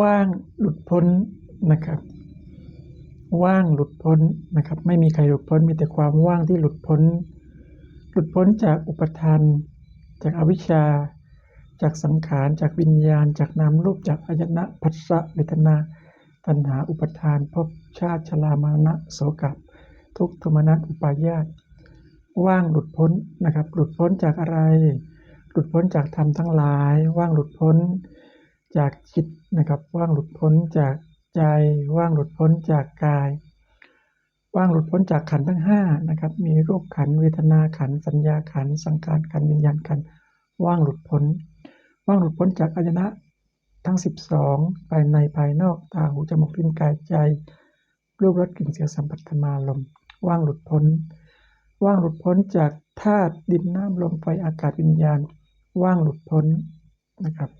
ว่างหลุดพ้นนะครับ ว่างหลุดพ้นนะครับ ไม่มีใครหลุดพ้นมีแต่ความว่างที่หลุดพ้น หลุดพ้นจากอุปทาน จากอวิชชา จากสังขาร จากวิญญาณ จากนามรูปจากอายนะพัสสะเวทนา ตัณหาอุปทานภพชาติชรามรณะโสกับทุกขมนัสอุปาญาตว่างหลุดพ้นนะครับ หลุดพ้นจากอะไร หลุดพ้นจากธรรมทั้งหลาย ว่างหลุดพ้น จากจิตนะครับ ว่างหลุดพ้นจากใจ ว่างหลุดพ้นจากกาย ว่างหลุดพ้นจากขันทั้งห้านะครับ มีรูปขันเวทนาขันสัญญาขันสังขารขันวิญญาณขันว่างหลุดพ้น ว่างหลุดพ้นจากอายนะทั้ง 12 ภายในภายนอกตาหูจมูกลิ้นกายใจ รูปรสกลิ่นเสียงสัมผัสธรรมารมว่างหลุดพ้น ว่างหลุดพ้นจากธาตุดินน้ำลมไฟอากาศวิญญาณ ว่างหลุดพ้นนะครับ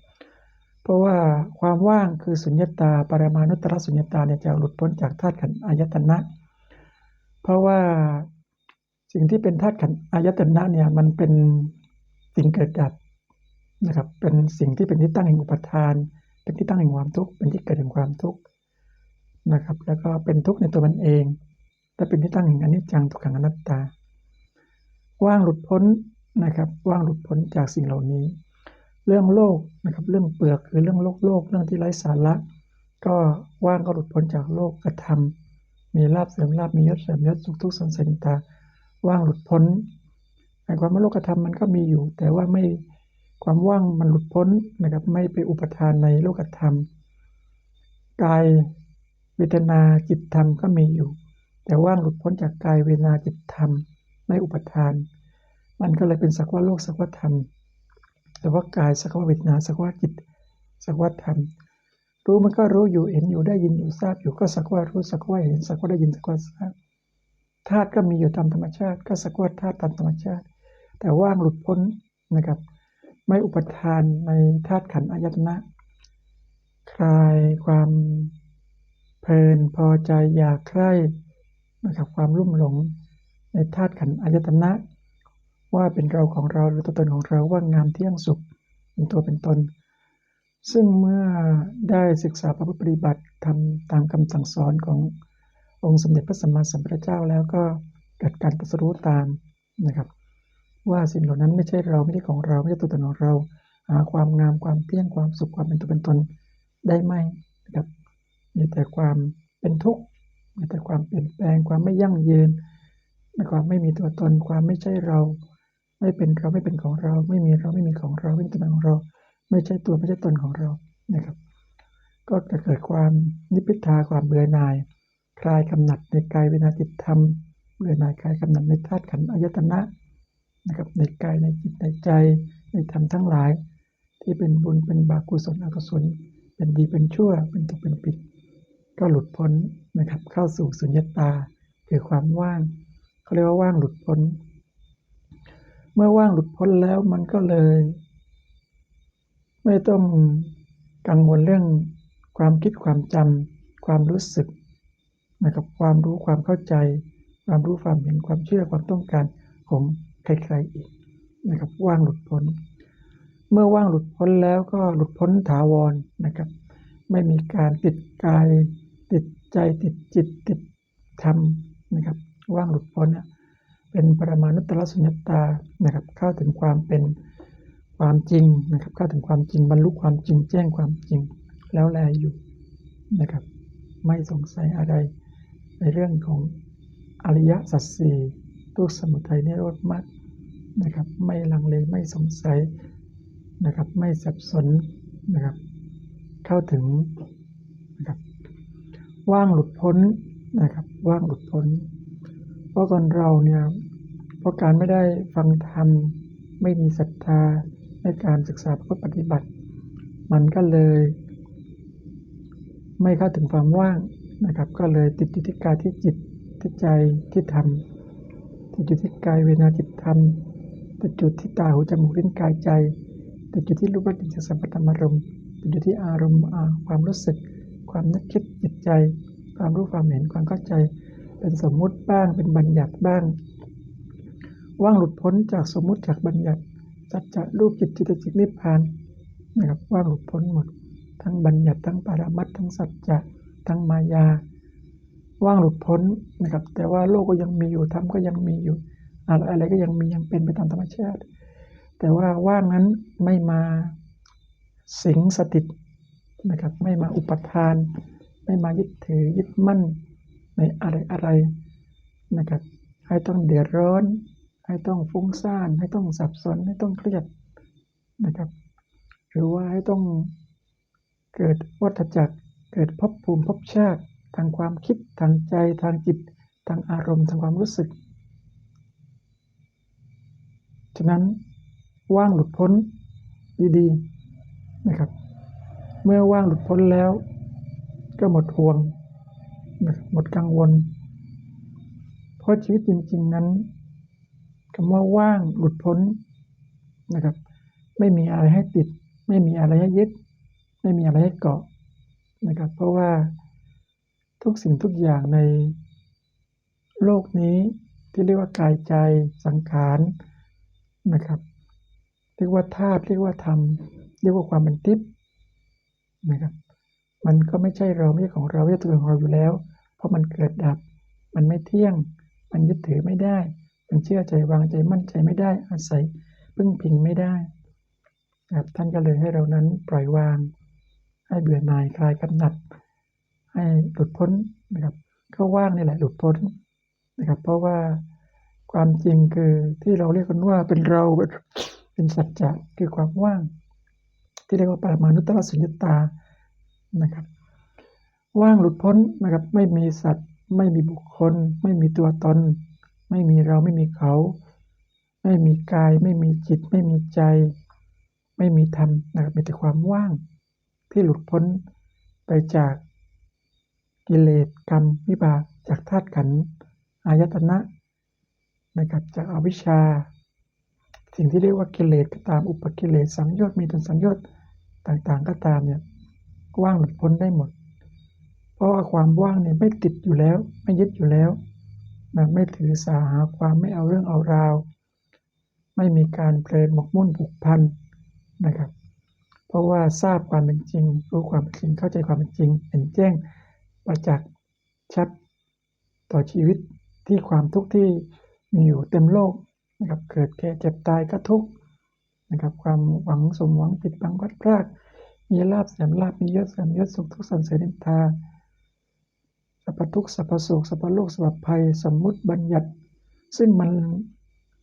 เพราะว่าความว่างคือสุญญตา ปรมานุตตรสุญญตาเนี่ยจะหลุดพ้นจากธาตุขันธ์อายตนะ เพราะว่าสิ่งที่เป็นธาตุขันธ์อายตนะเนี่ยมันเป็นสิ่งเกิดดับนะครับ เป็นสิ่งที่เป็นที่ตั้งแห่งอุปทาน เป็นที่ตั้งแห่งความทุกข์ เป็นที่เกิดแห่งความทุกข์นะครับ แล้วก็เป็นทุกข์ในตัวมันเอง และเป็นที่ตั้งแห่งอนิจจังทุกขังอนัตตา ว่างหลุดพ้นนะครับ ว่างหลุดพ้นจากสิ่งเหล่านี้ เรื่องโลกนะครับ เรื่องเปลือกคือเรื่องโลกโลกเรื่องที่ไร้สาระ ก็ว่างก็หลุดพ้นจากโลกกระทำมีลาบเสริมลาบมียศเสริมยศสุขทุกข์สันสริตาว่างหลุดพ้นหมายความว่าโลกธรรมมันก็มีอยู่ แต่ว่าไม่ความว่างมันหลุดพ้นนะครับ ไม่ไปอุปทานในโลกธรรมกายเวทนาจิตธรรมก็มีอยู่ แต่ว่างหลุดพ้นจากกายเวทนาจิตธรรมไม่อุปทาน มันก็เลยเป็นสักว่าโลกสักว่าธรรม สักว่ากายสักว่าเวทนาสักว่าจิตสักว่าธรรมรู้มันก็รู้อยู่เห็นอยู่ได้ยินอยู่ทราบอยู่ก็สักว่ารู้สักว่าเห็นสักว่าได้ยินสักว่าทราบธาตุก็มีอยู่ตามธรรมชาติ ก็สักว่าธาตุตามธรรมชาติ แต่ว่างหลุดพ้นนะครับ ไม่อุปทานในธาตุขันธ์อายตนะ คลายความเพลินพอใจอยากใคร่นะครับความรุ่มหลงในธาตุขันธ์อายตนะ ว่าเป็นเราของเราหรือตัวตนของเราว่างามเที่ยงสุขเป็นตัวเป็นตน ซึ่งเมื่อได้ศึกษาพระพุทธปฏิบัติทำตามคำสั่งสอนขององค์สมเด็จพระสัมมาสัมพุทธเจ้าแล้วก็เกิดการตรัสรู้ตามนะครับ ว่าสิ่งเหล่านั้นไม่ใช่เราไม่ใช่ของเราไม่ใช่ตัวตนของเรา หาความงามความเที่ยงความสุขความเป็นตัวเป็นตนได้ไหมนะครับมีแต่ความเป็นทุกข์มีแต่ความเปลี่ยนแปลงความไม่ยั่งยืนความไม่มีตัวตนความไม่ใช่เรา ไม่เป็นเราไม่เป็นของเรา ไม่มีเราไม่มีของเราไม่เป็นตัวของเรา ไม่ใช่ตัวไม่ใช่ตนของเรานะครับ ก็จะเกิดความนิพพิทาความเบื่อหน่าย คลายกำหนัดในกายเวนาจิตธรรมเบื่อหน่ายคลายกำหนัดในธาตุขันธ์อายตนะนะครับในกายในจิตในใจในธรรมทั้งหลาย ที่เป็นบุญเป็นบาปกุศลอกุศล เป็นดีเป็นชั่ว เป็นถูกเป็นผิด ก็หลุดพ้นนะครับเข้าสู่สุญญตาคือความว่างเขาเรียกว่าว่างหลุดพ้น เมื่อว่างหลุดพ้นแล้วมันก็เลย ไม่ต้องกังวลเรื่องความคิดความจำความรู้สึกนะครับความรู้ความเข้าใจ ความรู้ความเห็นความเชื่อความต้องการของใครๆอีกนะครับว่างหลุดพ้น เมื่อว่างหลุดพ้นแล้วก็หลุดพ้นถาวรนะครับ ไม่มีการติดกาย ติดใจติดจิตติดธรรมนะครับ ว่างหลุดพ้น เป็นปรมาณุตตรสุญญตานะครับเข้าถึงความเป็นความจริงนะครับเข้าถึงความจริงบรรลุความจริงแจ้งความจริงแล้วแลอยู่นะครับ ไม่สงสัยอะไรในเรื่องของอริยสัจสี่ทุกสมุทัยนิโรธมรรคนะครับ ไม่ลังเลไม่สงสัยนะครับ ไม่สับสนนะครับ เข้าถึงนะครับว่างหลุดพ้นนะครับ ว่างหลุดพ้น เพราะคนเราเนี่ย ราะการไม่ได้ฟังธรรม ไม่มีศรัทธาในการศึกษาเพื่อปฏิบัติ มันก็เลย ไม่เข้าถึงความว่างนะครับ ก็เลยติดอยู่ที่กายที่จิตที่ใจที่ธรรมติดอยู่ที่กายเวนาจิตธรรมติดอยู่ที่ตาหูจมูกลิ้นกายใจติดอยู่ที่รูปรสกลิ่นเสียงสัมผัสธรรมารมณ์ติดอยู่ที่อารมณ์ความรู้สึก ความนึกคิดจิตใจ ความรู้ความเห็นความเข้าใจ เป็นสมมุติบ้างเป็นบัญญัติบ้าง ว่างหลุดพ้นจากสมมุติจากบัญญัติสัจจะรูปจิตจิตจิตนิพพานนะครับว่างหลุดพ้นหมด ทั้งบัญญัติทั้งปรมัตทั้งสัจจะทั้งมายา ว่างหลุดพ้นนะครับ แต่ว่าโลกก็ยังมีอยู่ธรรมก็ยังมีอยู่ อะไรอะไรก็ยังมียังเป็นไปตามธรรมชาติ แต่ว่าว่างนั้นไม่มาสิงสถิตนะครับไม่มาอุปทาน ไม่มายึดถือยึดมั่นในอะไรอะไรนะครับให้ต้องเดือดร้อน ให้ต้องฟุ้งซ่าน ให้ต้องสับสน ให้ต้องเครียดนะครับ หรือว่าให้ต้องเกิดวัฏจักร เกิดภพภูมิภพชาติ ทางความคิด ทางใจ ทางจิต ทางอารมณ์ ทางความรู้สึก ฉะนั้นว่างหลุดพ้นดีๆนะครับ เมื่อว่างหลุดพ้นแล้ว ก็หมดห่วง หมดกังวล เพราะชีวิตจริง ๆ นั้น คำว่าว่างหลุดพ้นนะครับ ไม่มีอะไรให้ติด ไม่มีอะไรให้ยึด ไม่มีอะไรให้เกาะนะครับ เพราะว่าทุกสิ่งทุกอย่างในโลกนี้ที่เรียกว่ากายใจสังขารนะครับ เรียกว่าธาตุเรียกว่าธรรมเรียกว่าความเป็นทิพย์นะครับ มันก็ไม่ใช่เราไม่ใช่ของเราไม่ใช่ตัวของเราอยู่แล้ว เพราะมันเกิดดับ มันไม่เที่ยง มันยึดถือไม่ได้ มันเชื่อใจวางใจมั่นใจไม่ได้อาศัยพึ่งพิงไม่ได้ครับท่านก็เลยให้เรานั้นปล่อยวาง ให้เบื่อหน่ายคลายกำหนัด ให้หลุดพ้นนะครับก็ว่างนี่แหละหลุดพ้นนะครับ เพราะว่าความจริงคือที่เราเรียกกันว่าเป็นเราเป็นสัจจะคือความว่าง ที่เรียกว่าปรมานุตตรสุญญตานะครับ ว่างหลุดพ้นนะครับ ไม่มีสัตว์ ไม่มีบุคคล ไม่มีตัวตน ไม่มีเราไม่มีเขา ไม่มีกาย ไม่มีจิต ไม่มีใจ ไม่มีธรรมนะครับมีแต่ความว่างที่หลุดพ้นไปจากกิเลสกรรมวิบากจากธาตุขันธ์อายตนะนะครับจากอวิชชา สิ่งที่เรียกว่ากิเลสก็ตามอุปกิเลสสังโยชน์มีตันสังโยชน์ต่างๆ ก็ตามเนี่ยว่างหลุดพ้นได้หมด เพราะว่าความว่างเนี่ยไม่ติดอยู่แล้ว ไม่ยึดอยู่แล้ว นะไม่ถือสาหาความไม่เอาเรื่องเอาราว ไม่มีการเพลินหมกมุ่นผูกพันนะครับ เพราะว่าทราบความเป็นจริง รู้ความเป็นจริงเข้าใจความเป็นจริงเห็นแจ้งประจักษ์ชัดต่อชีวิตที่ความทุกข์ที่มีอยู่เต็มโลกนะครับเกิดแก่เจ็บตายก็ทุกข์นะครับความหวังสมหวังผิดบังวัดพรากมีลาบเสื่อมลาบมียศเสื่อมยศสุขทุกข์สันเสริญนินทา สัพทุกข์สัพพโศกสัพพโลกสัพพภัย สมมุติบัญญัติ ซึ่งมัน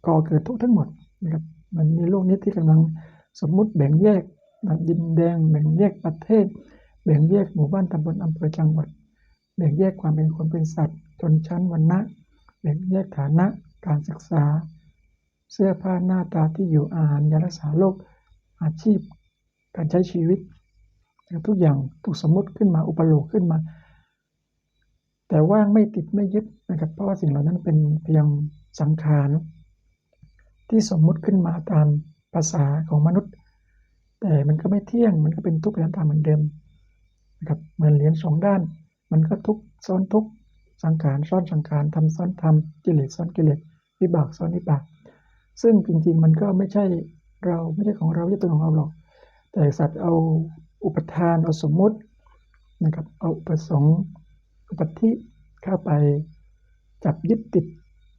ก่อเกิดทุกทั้งหมดนะครับมันมีโลกนี้ที่กำลังสมมุติแบ่งแยกดินแดง แบ่งแยกประเทศ แบ่งแยกหมู่บ้านตำบลอำเภอจังหวัด แบ่งแยกความเป็นคนเป็นสัตว์ชนชั้นวรรณะ แบ่งแยกฐานะการศึกษา เสื้อผ้าหน้าตาที่อยู่อาหารยารักษาโรคอาชีพ การใช้ชีวิต ทุกอย่างถูกสมมติขึ้นมาอุปโลกขึ้นมา แต่ว่างไม่ติดไม่ยึดนะครับ เพราะว่าสิ่งเหล่านั้นเป็นเพียงสังขารที่สมมุติขึ้นมาตามภาษาของมนุษย์ แต่มันก็ไม่เที่ยงมันก็เป็นทุกข์อย่างตามเหมือนเดิมนะครับเหมือนเหรียญสองด้าน มันก็ทุกข์ซ้อนทุกข์สังขารซ้อนสังขารทำซ้อนทำกิเลสซ้อนกิเลสวิบากซ้อนวิบาก ซึ่งจริงๆมันก็ไม่ใช่เราไม่ใช่ของเราไม่ใช่ตัวของเราหรอก แต่สัตว์เอาอุปทานเอาสมมุตินะครับเอาประสงค์ อุปธิเข้าไปจับยึดติด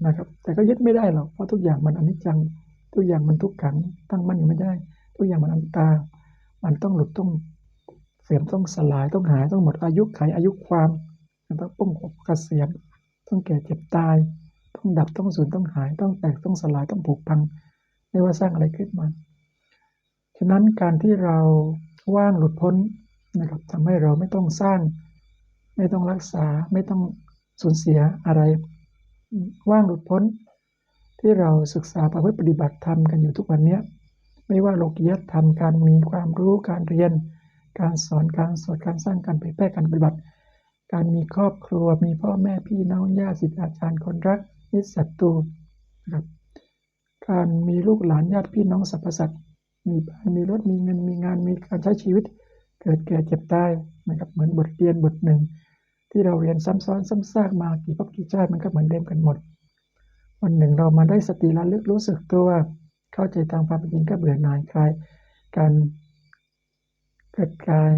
นะครับ แต่ก็ยึดไม่ได้หรอกเพราะทุกอย่างมันอนิจจัง ทุกอย่างมันทุกขัง ตั้งมั่นอยู่ไม่ได้ ทุกอย่างมันอนัตตา มันต้องหลุดต้องเสื่อมต้องสลายต้องหายต้องหมดอายุไขอายุความต้องป้องหกเกษียณต้องแก่เจ็บตาย ต้องดับต้องสูญต้องหาย ต้องแตกต้องสลายต้องผุพัง ไม่ว่าสร้างอะไรขึ้นมาฉะนั้นการที่เราว่างหลุดพ้นนะครับทำให้เราไม่ต้องสร้าง ไม่ต้องรักษาไม่ต้องสูญเสียอะไร ว่างหลุดพ้น ที่เราศึกษาประพฤติปฏิบัติธรรมกันอยู่ทุกวันนี้ไม่ว่าโลกิยธรรมการมีความรู้การเรียน การสอนการสวดการสร้างการเผยแพร่การปฏิบัติ การมีครอบครัวมีพ่อแม่พี่น้องญาติสิทธิอาจารย์คนรักมิตรศัตรูครับการมีลูกหลานญาติพี่น้องสรรพสัตว์มีบ้านมีรถมีเงินมีงานมีการใช้ชีวิต เกิดแก่เจ็บตายนะครับเหมือนบทเรียนบทหนึ่ง ที่เราเรียนซ้ำซ้อนซ้ำซากมากี่ภพกี่ชาติมันก็เหมือนเดิมกันหมด วันหนึ่งเรามาได้สติระลึกรู้สึกตัว เข้าใจตามความเป็นจริงก็เบื่อหน่ายคลายการเกิดกาย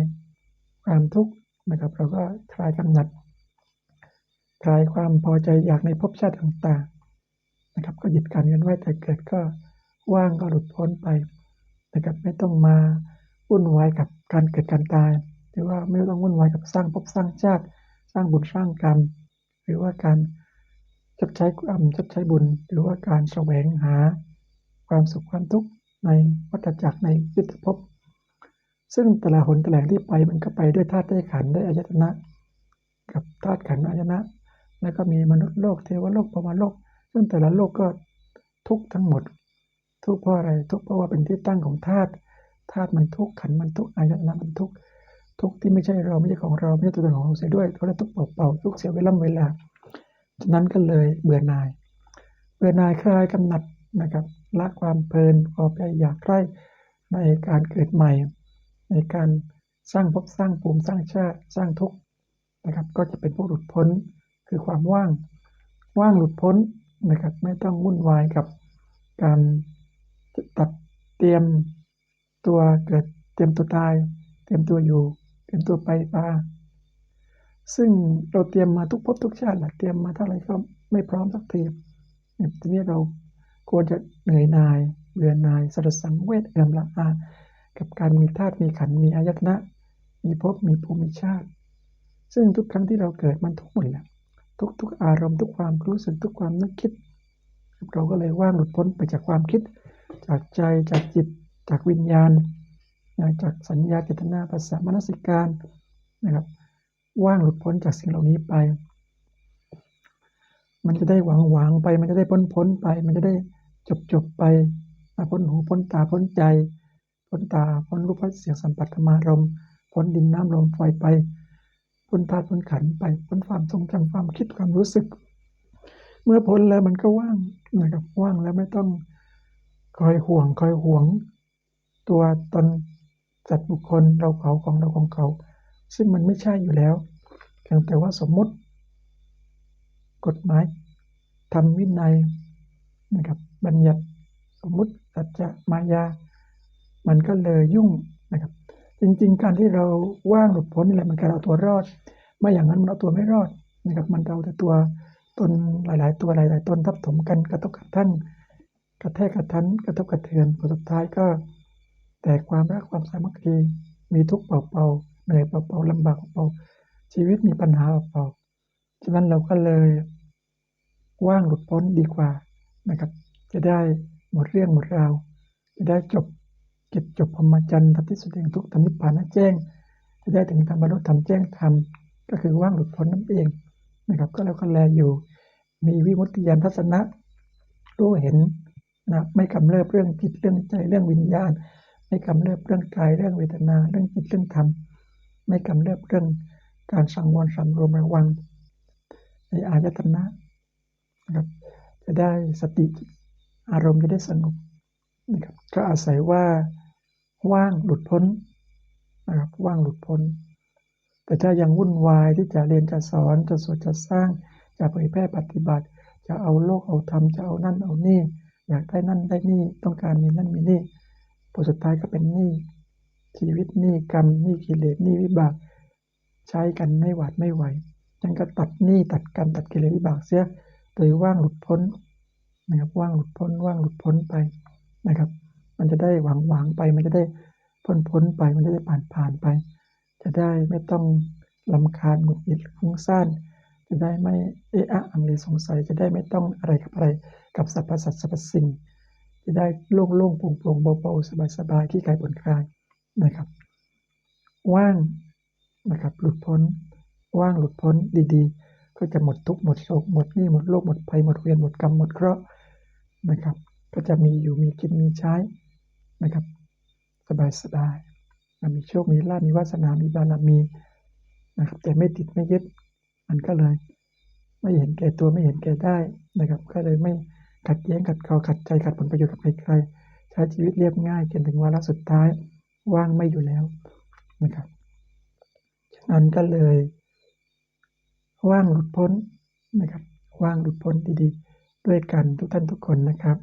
ความทุกข์นะครับ เราก็คลายกำหนัดคลายความพอใจอยากในภพชาติต่างๆนะครับ ก็หยุดการเวียนว่ายแต่เกิดก็ว่างก็หลุดพ้นไปนะครับไม่ต้องมาวุ่นวายกับการเกิดการตาย หรือว่าไม่ต้องวุ่นวายกับสร้างภพสร้างชาติ ร้างบุญสร้างกรรม หรือว่าการชดใช้กรรมชดใช้บุญ หรือว่าการแสวงหาความสุขความทุกข์ในวัฏจักรในยุทธภพ ซึ่งแต่ละหนแต่ละแหล่งที่ไปมันก็ไปด้วยธาตุได้ขันธ์ด้อายตนะ กับธาตุขันอายตนะ แล้วก็มีมนุษย์โลกเทวโลกพรหมโลก ซึ่งแต่ละโลกก็ทุกทั้งหมด ทุกเพราะอะไรทุกเพราะว่าเป็นที่ตั้งของธาตุธาตุมันทุกขันมันทุกอายตนะมันทุกข์ ทุกที่ไม่ใช่เราไม่ใช่ของเราไม่ใช่ตัวตนของเราเสียด้วยเราได้ทุกข์เป่าๆทุกข์เสียเวลาเวลาฉะนั้นก็เลยเบื่อหน่าย เบื่อหน่ายคลายกำหนัดนะครับละความเพลินพอใจอยากใคร่ในการเกิดใหม่ ในการสร้างภพสร้างภูมิสร้างชาติสร้างทุกข์นะครับ ก็จะเป็นผู้หลุดพ้นคือความว่าง ว่างหลุดพ้นนะครับ ไม่ต้องวุ่นวายกับการตัดเตรียมตัวเกิดเตรียมตัวตาย เตรียมตัวอยู่ เตรียมตัวไปมาซึ่งเราเตรียมมาทุกภพทุกชาติแหละเตรียมมาเท่าไรก็ไม่พร้อมสักทีเนี่ยทีนี้เราควรจะเหนื่อยนายเบื่อนายสรสังเวชเอื่มละอากับการมีธาตุมีขันมีอายตนะ มีภพมีภูมิชาติ ซึ่งทุกครั้งที่เราเกิดมันทุกหมดแหละทุกทุกอารมณ์ทุกความรู้สึกทุกความนึกคิด เราก็เลยว่างหลุดพ้นไปจากความคิด จากใจจากจิตจากวิญญาณ จากสัญญาเจตนาภาษามนสิการนะครับ ว่างหลุดพ้นจากสิ่งเหล่านี้ไป มันจะได้หวังหวังไป มันจะได้พ้นพ้นไป มันจะได้จบจบไปพ้นหูพ้นตาพ้นใจ พ้นตาพ้นรูปเสียงสัมผัสธรรมารมพ้นดินน้ำลมไฟไป พ้นธาตุพ้นขันไป พ้นความทรงจำความคิดความรู้สึก เมื่อพ้นแล้วมันก็ว่างนะครับว่างแล้วไม่ต้องคอยห่วงคอยห่วง ตัวตน จัดบุคคลเราเขาของเราของเขา ซึ่งมันไม่ใช่อยู่แล้วเพียงแต่ว่าสมมติ กฎหมายทำวินัยนะครับบัญญัติสมมติสัจจะมายา มันก็เลยยุ่งนะครับ จริงๆ การที่เราว่างหลุดพ้นนี่แหละมันการเอาตัวรอด ไม่อย่างนั้นมันเอาตัวไม่รอดนะครับมันเอาแต่ตัวตนหลาย ๆ ตัวหลาย ๆตนทับถมกันกระทบกระทั่งกระแทกกระทันกระทบกระเทือนผลสุดท้ายก็ แต่ความรักความสามัคคีมีทุกข์เป่าๆเหนื่อยเป่าๆลำบากเป่าชีวิตมีปัญหาเป่าฉะนั้นเราก็เลยว่างหลุดพ้นดีกว่านะครับ จะได้หมดเรื่องหมดราว จะได้จบกิจจบพรหมจรรย์ทัที่สุดแห่งทุกธรรมนิพพานแจ้ง จะได้ถึงธรรมบรรลุธรรมแจ้งธรรมก็คือว่างหลุดพ้นนั่นเองนะครับ ก็แล้วก็แลอยู่ มีวิมุตติญาณทัศนะรู้เห็นนะไม่กำเริบเรื่องจิตเรื่องใจเรื่องวิญญาณ ไม่กำเริบเรื่องกายเรื่องเวทนาเรื่องจิตเรื่องธรรม ไม่กำเริบเรื่องการสังวรสำรวมระวัง ในอายตนะนะครับ จะได้สติอารมณ์จะได้สงบนะครับก็อาศัยว่าว่างหลุดพ้นนะครับว่างหลุดพ้น แต่ถ้ายังวุ่นวายที่จะเรียนจะสอนจะสวดจะสร้าง จะเผยแพร่ปฏิบัติ จะเอาโลกเอาธรรมจะเอานั่นเอานี่ อยากได้นั่นได้นี่ต้องการมีนั่นมีนี่ ผลสุดท้ายก็เป็นหนี้ชีวิตหนี้กรรมหนี้กิเลสหนี้วิบาก ใช้กันไม่หวาดไม่ไหวยังก็ตัดหนี้ตัดกรรมตัดกิเลสวิบากเสียโดยว่างหลุดพ้นนะครับว่างหลุดพ้นว่างหลุดพ้นไปนะครับ มันจะได้หวังหวังไป มันจะได้พ้นพ้นไป มันจะได้ผ่านผ่านไป จะได้ไม่ต้องลำคาญหงุดหงิดฟุ้งซ่านจะได้ไม่เอะอะอังเลสงสัยจะได้ไม่ต้องอะไรกับอะไรกับสรรพสัตว์สรรพสิ่ง จะได้โล่งโล่งโปร่งโปร่งเบาๆสบายสบายที่กายผ่อนคลายนะครับ ว่างนะครับหลุดพ้น ว่างหลุดพ้นดีๆ ก็จะหมดทุกข์หมดโศกหมดหนี้หมดโรคหมดภัยหมดเวรหมดกรรมหมดเคราะห์นะครับ ก็จะมีอยู่มีกินมีใช้นะครับ สบายสบายมีโชคมีลาภมีวาสนามีบารมีนะครับ แต่ไม่ติดไม่ยึดมันก็เลย ไม่เห็นแก่ตัวไม่เห็นแก่ได้นะครับ ก็เลยไม่ ขัดแย้งขัดคอขัดใจขัดผลประโยชน์กับใครๆใช้ชีวิตเรียบง่ายจนถึงวาระสุดท้ายว่างไม่อยู่แล้วนะครับฉะนั้นก็เลยว่างหลุดพ้นนะครับว่างหลุดพ้นดีๆ ด้วยกันทุกท่านทุกคนนะครับ